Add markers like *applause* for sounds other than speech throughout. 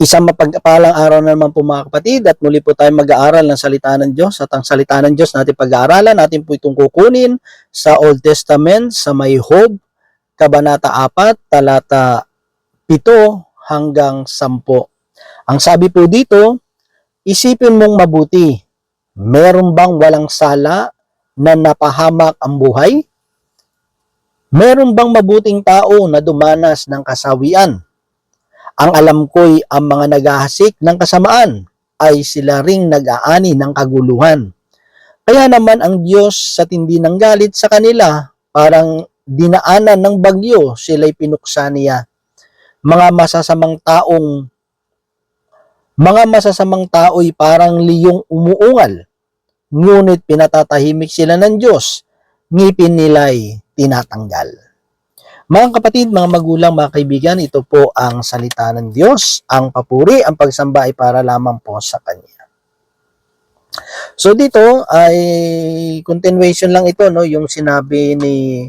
Isang mapagpalang araw na naman po mga kapatid at muli po tayo mag-aaral ng salita ng Diyos at ang salita ng Diyos natin pag-aaralan natin po itong kukunin sa Old Testament sa may Job, Kabanata 4, talata 7 hanggang 10. Ang sabi po dito, isipin mong mabuti, meron bang walang sala na napahamak ang buhay? Meron bang mabuting tao na dumanas ng kasawian? Ang alam ko'y ang mga naghahasik ng kasamaan ay sila ring nag-aani ng kaguluhan. Kaya naman ang Diyos sa tindi ng galit sa kanila, parang dinaanan ng bagyo, sila'y pinuksa niya. Mga masasamang taong mga masasamang tao'y parang liyong umuungal, ngunit pinatatahimik sila ng Diyos, ngipin nila'y tinatanggal. Mga kapatid, mga magulang, mga kaibigan, ito po ang salita ng Diyos. Ang papuri, ang pagsamba ay para lamang po sa Kanya. So dito ay continuation lang ito, no, yung sinabi ni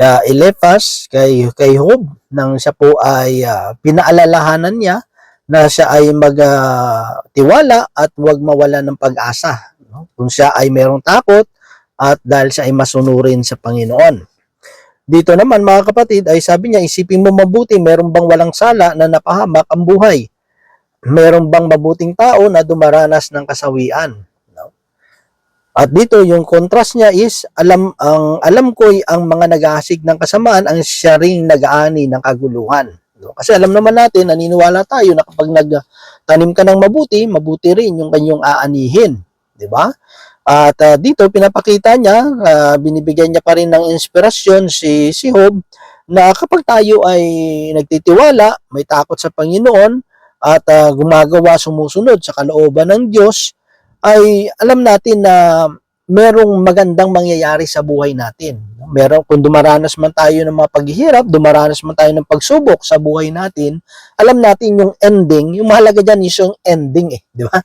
uh, Eliphaz kay, kay Job nang siya po ay uh, pinaalalahanan niya na siya ay magtiwala at huwag mawala ng pag-asa. No? Kung siya ay merong takot at dahil siya ay masunurin sa Panginoon. Dito naman mga kapatid ay sabi niya isipin mo mabuti meron bang walang sala na napahamak ang buhay? Meron bang mabuting tao na dumaranas ng kasawian? At dito yung contrast niya is alam ang alam ko'y ang mga nag-aasig ng kasamaan ang siya ring nag-aani ng kaguluhan. Kasi alam naman natin, naniniwala tayo na kapag nagtanim ka ng mabuti, mabuti rin yung kanyang aanihin. Di ba? At uh, dito pinapakita niya, uh, binibigyan niya pa rin ng inspirasyon si si Job na kapag tayo ay nagtitiwala, may takot sa Panginoon at uh, gumagawa sumusunod sa kalooban ng Diyos, ay alam natin na merong magandang mangyayari sa buhay natin. Meron kung dumaranas man tayo ng mga paghihirap, dumaranas man tayo ng pagsubok sa buhay natin, alam natin yung ending, yung mahalaga diyan is yung ending eh, di ba?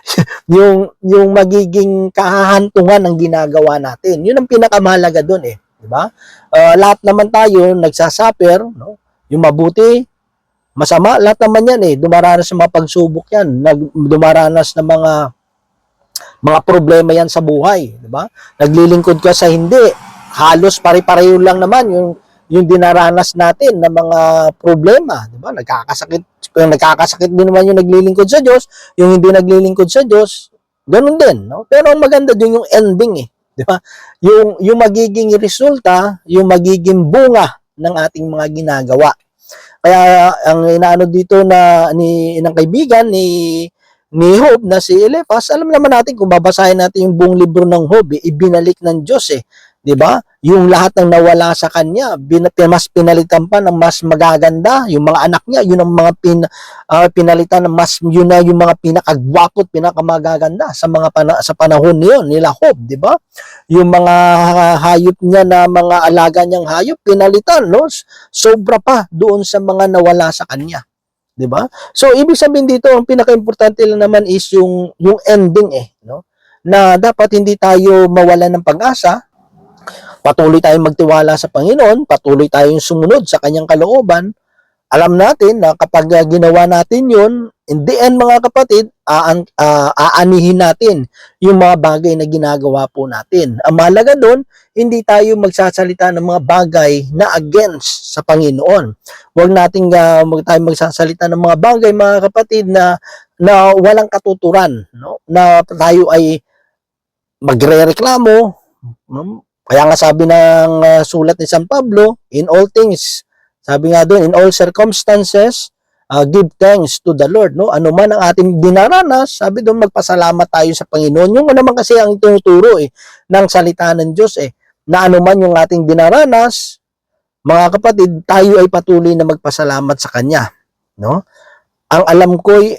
*laughs* yung yung magiging kahahantungan ng ginagawa natin. Yun ang pinakamahalaga doon eh, di ba? Uh, lahat naman tayo nagsasuffer, no? Yung mabuti, masama, lahat naman yan eh. Dumaranas ng mga pagsubok yan, nag, dumaranas ng mga mga problema yan sa buhay, di ba? Naglilingkod ka sa hindi, halos pare-pareho lang naman yung yung dinaranas natin na mga problema, di ba? Nagkakasakit, kung nagkakasakit din naman yung naglilingkod sa Diyos, yung hindi naglilingkod sa Diyos, ganun din, no? Pero ang maganda din yung ending eh, di ba? Yung yung magiging resulta, yung magiging bunga ng ating mga ginagawa. Kaya ang inaano dito na ni ng kaibigan ni ni Job na si Eliphaz, alam naman natin kung babasahin natin yung buong libro ng Job, eh, ibinalik ng Diyos eh. 'Di ba? Yung lahat ng nawala sa kanya, mas pinalitan pa ng mas magaganda, yung mga anak niya, yun ang mga pin, uh, pinalitan ng mas yun na yung mga pinakagwapo at pinakamagaganda sa mga pana, sa panahon niyon nila Job, 'di ba? Yung mga hayop niya na mga alaga niyang hayop pinalitan, no? Sobra pa doon sa mga nawala sa kanya. 'di ba? So ibig sabihin dito ang pinakaimportante lang naman is yung yung ending eh, no? Na dapat hindi tayo mawalan ng pag-asa. Patuloy tayong magtiwala sa Panginoon, patuloy tayong sumunod sa kanyang kalooban. Alam natin na kapag uh, ginawa natin 'yon, in the end mga kapatid, aan, uh, aanihin natin yung mga bagay na ginagawa po natin. Ang mahalaga doon, hindi tayo magsasalita ng mga bagay na against sa Panginoon. Huwag nating uh, mag, tayo magsasalita ng mga bagay mga kapatid na na walang katuturan, no? Na tayo ay magrereklamo. No? Kaya nga sabi ng uh, sulat ni San Pablo, in all things, sabi nga doon, in all circumstances, uh, give thanks to the Lord, no? Ano man ang ating dinaranas, sabi doon magpasalamat tayo sa Panginoon. Yung naman kasi ang tinuturo eh ng salita ng Diyos eh na ano man yung ating dinaranas, mga kapatid, tayo ay patuloy na magpasalamat sa kanya, no? Ang alam ko ay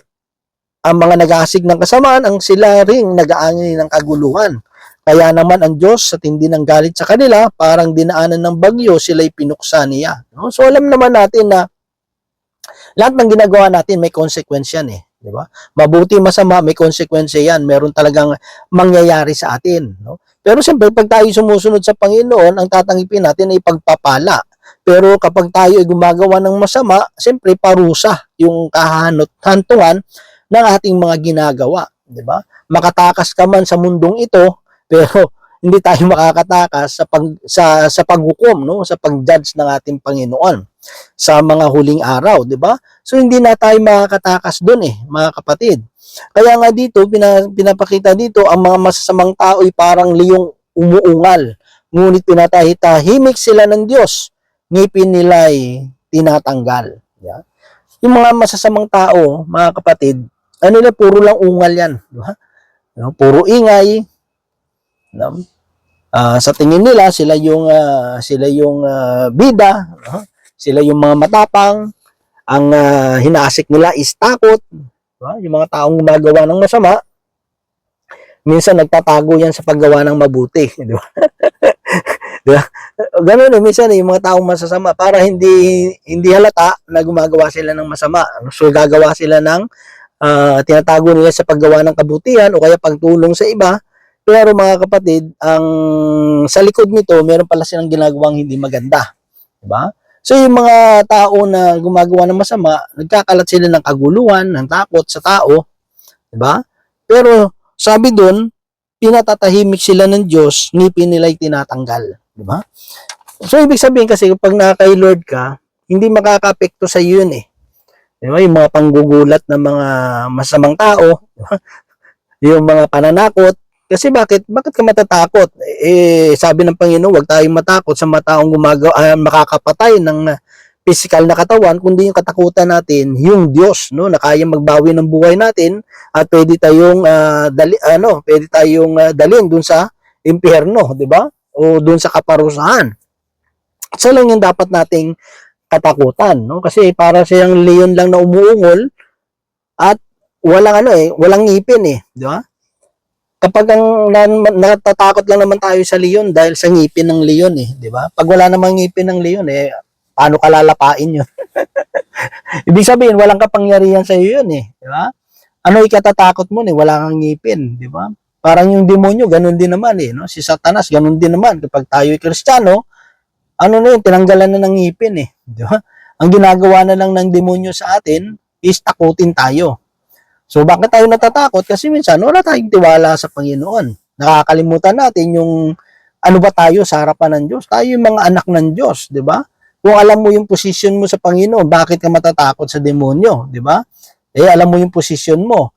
ang mga nag-aasig ng kasamaan ang sila ring nag-aangin ng kaguluhan. Kaya naman ang Diyos sa tindi ng galit sa kanila, parang dinaanan ng bagyo, sila'y pinuksa niya. No? So alam naman natin na lahat ng ginagawa natin may consequence yan eh. Di ba? Mabuti, masama, may konsekwensya yan. Meron talagang mangyayari sa atin. No? Pero siyempre, pag tayo sumusunod sa Panginoon, ang tatangipin natin ay pagpapala. Pero kapag tayo ay gumagawa ng masama, siyempre parusa yung kahanot, hantungan ng ating mga ginagawa, di ba? Makatakas ka man sa mundong ito, pero *laughs* hindi tayo makakatakas sa pag sa sa paghukom no sa pag-judge ng ating Panginoon sa mga huling araw, di ba? So hindi na tayo makakatakas doon eh, mga kapatid. Kaya nga dito pina, pinapakita dito ang mga masasamang tao ay parang liyong umuungal. Ngunit pinatahitahimik sila ng Diyos. Ngipin nila tinatanggal. Yeah? Yung mga masasamang tao, mga kapatid, ano na puro lang ungal yan, di ba? No, puro ingay. No? Ah, sa tingin nila sila yung ah, sila yung ah, bida, no? sila yung mga matapang. Ang ah, hinaasik nila is takot. Diba? Yung mga taong gumagawa ng masama, minsan nagtatago yan sa paggawa ng mabuti. *laughs* Di ba? *laughs* di ba? Ganun eh, minsan eh, yung mga taong masasama, para hindi hindi halata na gumagawa sila ng masama. So, gagawa sila ng ah, tinatago nila sa paggawa ng kabutihan o kaya pagtulong sa iba. Pero mga kapatid, ang sa likod nito, meron pala silang ginagawang hindi maganda. Diba? So yung mga tao na gumagawa ng masama, nagkakalat sila ng kaguluhan, ng takot sa tao. Diba? Pero sabi doon, pinatatahimik sila ng Diyos, ngipin nila'y tinatanggal. Diba? So ibig sabihin kasi pag nakakay Lord ka, hindi makakapekto sa iyo yun eh. Diba? Yung mga panggugulat ng mga masamang tao, diba? *laughs* yung mga pananakot, kasi bakit? Bakit ka matatakot? Eh, sabi ng Panginoon, huwag tayong matakot sa mga taong gumagawa, ah, makakapatay ng ah, physical na katawan, kundi yung katakutan natin, yung Diyos, no, na kaya magbawi ng buhay natin at pwede tayong ah, dali, ano, pwede tayong ah, dalhin dun sa impyerno, di ba? O dun sa kaparusahan. Isa lang yung dapat nating katakutan, no? Kasi para siyang leon lang na umuungol at walang ano eh, walang ngipin eh, di ba? Kapag ang natatakot lang naman tayo sa leon dahil sa ngipin ng leon eh, di ba? Pag wala namang ngipin ng leon eh, paano ka lalapain yun? *laughs* Ibig sabihin, walang kapangyarihan sa iyo yun eh, di ba? Ano ikatatakot mo eh, wala kang ngipin, di ba? Parang yung demonyo, ganun din naman eh, no? Si Satanas, ganun din naman. Kapag tayo ay kristyano, ano na yun, tinanggalan na ng ngipin eh, di ba? Ang ginagawa na lang ng demonyo sa atin is takutin tayo. So bakit tayo natatakot? Kasi minsan wala tayong tiwala sa Panginoon. Nakakalimutan natin yung ano ba tayo sa harapan ng Diyos? Tayo yung mga anak ng Diyos, di ba? Kung alam mo yung position mo sa Panginoon, bakit ka matatakot sa demonyo, di ba? Eh alam mo yung position mo.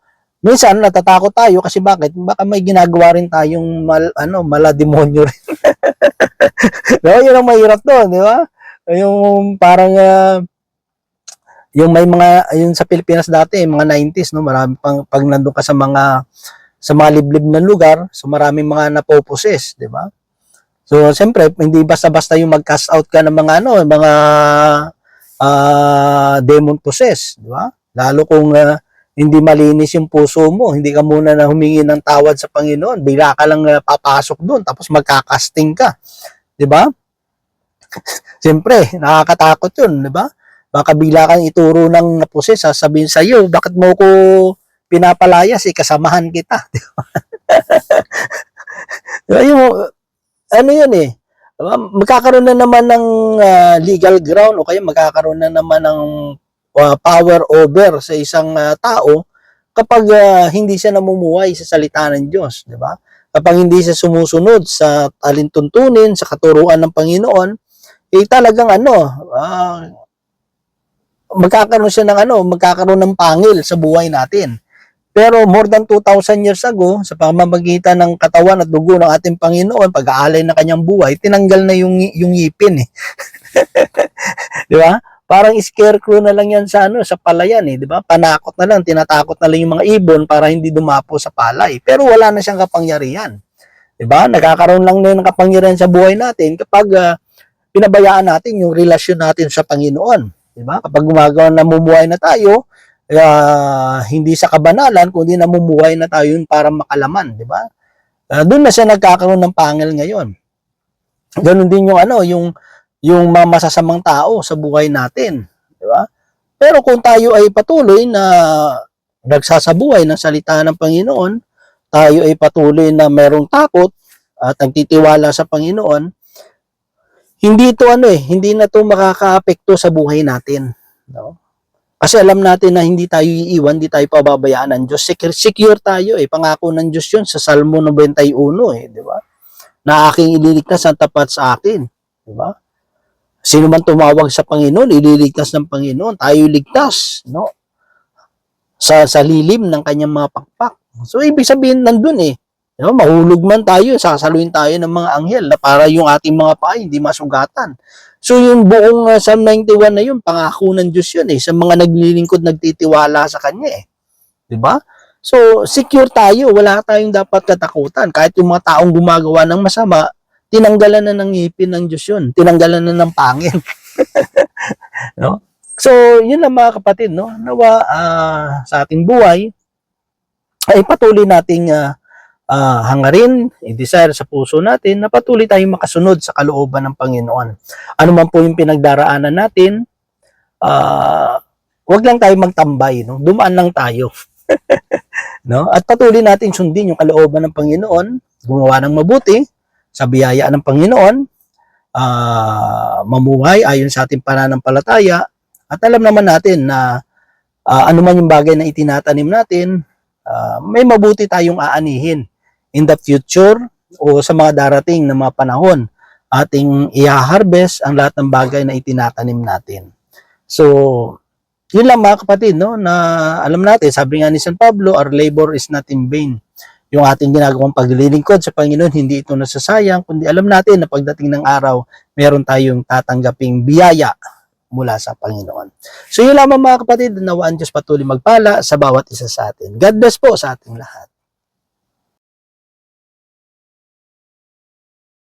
Minsan natatakot tayo kasi bakit? Baka may ginagawa rin tayong mal, ano, mala demonyo rin. *laughs* no, yun ang mahirap doon, di ba? Yung parang ah, yung may mga yung sa Pilipinas dati mga 90s no marami pang pag nandoon ka sa mga sa mga liblib na lugar so maraming mga napoposes di ba? So siyempre hindi basta-basta yung mag-cast out ka ng mga ano mga ah, demon possess di ba? Lalo kung ah, hindi malinis yung puso mo hindi ka muna na humingi ng tawad sa Panginoon bigla ka lang ah, papasok doon tapos magkakasting ka di ba? *laughs* Siyempre, nakakatakot yun, di ba? Baka bigla kang ituro ng poses, sasabihin sa iyo, bakit mo ko pinapalayas, eh, kasamahan kita. *laughs* Di ano yun eh, magkakaroon na naman ng ah, legal ground o kaya magkakaroon na naman ng ah, power over sa isang ah, tao kapag ah, hindi siya namumuhay sa salita ng Diyos, di ba? Kapag hindi siya sumusunod sa alintuntunin, sa katuruan ng Panginoon, eh talagang ano, ah, magkakaroon siya ng ano, magkakaroon ng pangil sa buhay natin. Pero more than 2,000 years ago, sa pamamagitan ng katawan at dugo ng ating Panginoon, pag-aalay ng kanyang buhay, tinanggal na yung, yung ngipin eh. *laughs* di ba? Parang scarecrow na lang yan sa ano, sa palayan eh, di ba? Panakot na lang, tinatakot na lang yung mga ibon para hindi dumapo sa palay. Pero wala na siyang kapangyarihan. Di ba? Nagkakaroon lang na ng kapangyarihan sa buhay natin kapag ah, pinabayaan natin yung relasyon natin sa Panginoon. Di ba? Kapag gumagawa namumuhay na tayo, ah, hindi sa kabanalan, kundi namumuhay na tayo para makalaman, di ba? Ah, doon na siya nagkakaroon ng pangil ngayon. Ganon din yung ano, yung yung mga masasamang tao sa buhay natin, di ba? Pero kung tayo ay patuloy na nagsasabuhay ng salita ng Panginoon, tayo ay patuloy na merong takot at nagtitiwala sa Panginoon, hindi ito ano eh, hindi na to makakaapekto sa buhay natin. No? Kasi alam natin na hindi tayo iiwan, hindi tayo pababayaan ng Diyos. Secure, secure tayo eh. Pangako ng Diyos yun sa Salmo 91 eh, di ba? Na aking ililigtas ang tapat sa akin. Di ba? Sino man tumawag sa Panginoon, ililigtas ng Panginoon. Tayo ligtas, no? Sa, sa lilim ng kanyang mga pakpak. So, ibig sabihin, nandun eh. Ba? Mahulog man tayo, sasaluin tayo ng mga anghel na para yung ating mga paa hindi masugatan. So, yung buong uh, Psalm 91 na yun, pangako ng Diyos yun eh, sa mga naglilingkod, nagtitiwala sa Kanya eh. Ba? So, secure tayo. Wala tayong dapat katakutan. Kahit yung mga taong gumagawa ng masama, tinanggalan na ng ngipin ng Diyos yun. Tinanggalan na ng pangin. *laughs* no? So, yun lang mga kapatid, no? Nawa ah, sa ating buhay, ay patuloy nating ah, ah, hangarin, i-desire sa puso natin na patuloy tayong makasunod sa kalooban ng Panginoon. Ano man po yung pinagdaraanan natin, ah, wag lang tayo magtambay, no? Dumaan lang tayo. *laughs* no? At patuloy natin sundin yung kalooban ng Panginoon, gumawa ng mabuti sa biyaya ng Panginoon, ah, mamuhay ayon sa ating pananampalataya, at alam naman natin na ah, ano man yung bagay na itinatanim natin, ah, may mabuti tayong aanihin in the future o sa mga darating na mga panahon. Ating i-harvest ang lahat ng bagay na itinatanim natin. So, yun lang mga kapatid, no, na alam natin, sabi nga ni San Pablo, our labor is not in vain. Yung ating ginagawang paglilingkod sa Panginoon, hindi ito nasasayang, kundi alam natin na pagdating ng araw, meron tayong tatanggaping biyaya mula sa Panginoon. So yun lamang mga kapatid, nawaan Diyos patuloy magpala sa bawat isa sa atin. God bless po sa ating lahat.